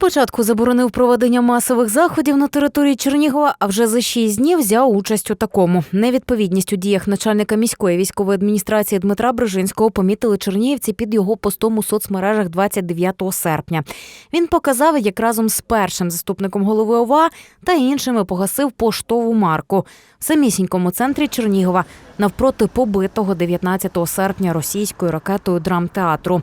Спочатку заборонив проведення масових заходів на території Чернігова, а вже за шість днів взяв участь у такому. Невідповідність у діях начальника міської військової адміністрації Дмитра Брижинського помітили чернігівці під його постом у соцмережах 29 серпня. Він показав, як разом з першим заступником голови ОВА та іншими погасив поштову марку в самісінькому центрі Чернігова навпроти побитого 19 серпня російською ракетою драмтеатру.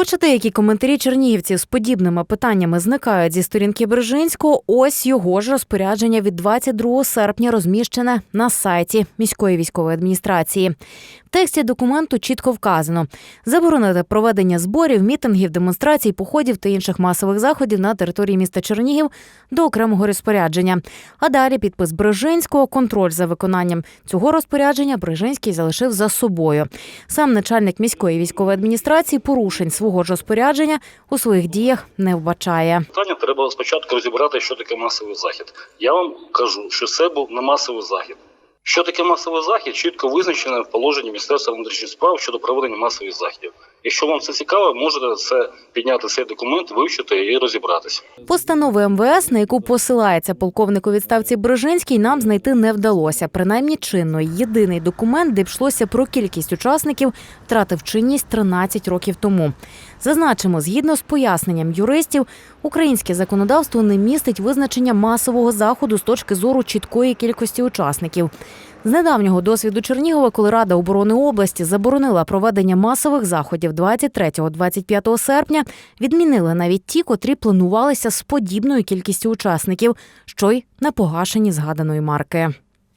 Хоча деякі коментарі чернігівців з подібними питаннями зникають зі сторінки Брижинського, ось його ж розпорядження від 22 серпня розміщене на сайті міської військової адміністрації. В тексті документу чітко вказано заборонити проведення зборів, мітингів, демонстрацій, походів та інших масових заходів на території міста Чернігів до окремого розпорядження. А далі підпис Брижинського, контроль за виконанням цього розпорядження Брижинський залишив за собою. Сам начальник міської військової адміністрації порушень свого ж розпорядження у своїх діях не вбачає. Питання треба спочатку розібрати, що таке масовий захід. Я вам кажу, що це був не масовий захід. Що таке масовий захід, чітко визначено в положенні Міністерства внутрішніх справ щодо проведення масових заходів. Якщо вам це цікаво, можете це підняти цей документ, вивчити і розібратися. Постанови МВС, на яку посилається полковник у відставці Брижинський, нам знайти не вдалося. Принаймні чинно єдиний документ, де йшлося про кількість учасників, втратив чинність 13 років тому. Зазначимо, згідно з поясненням юристів, українське законодавство не містить визначення масового заходу з точки зору чіткої кількості учасників. З недавнього досвіду Чернігова, коли Рада оборони області заборонила проведення масових заходів 23-25 серпня, відмінили навіть ті, котрі планувалися з подібною кількістю учасників, що й на погашенні згаданої марки.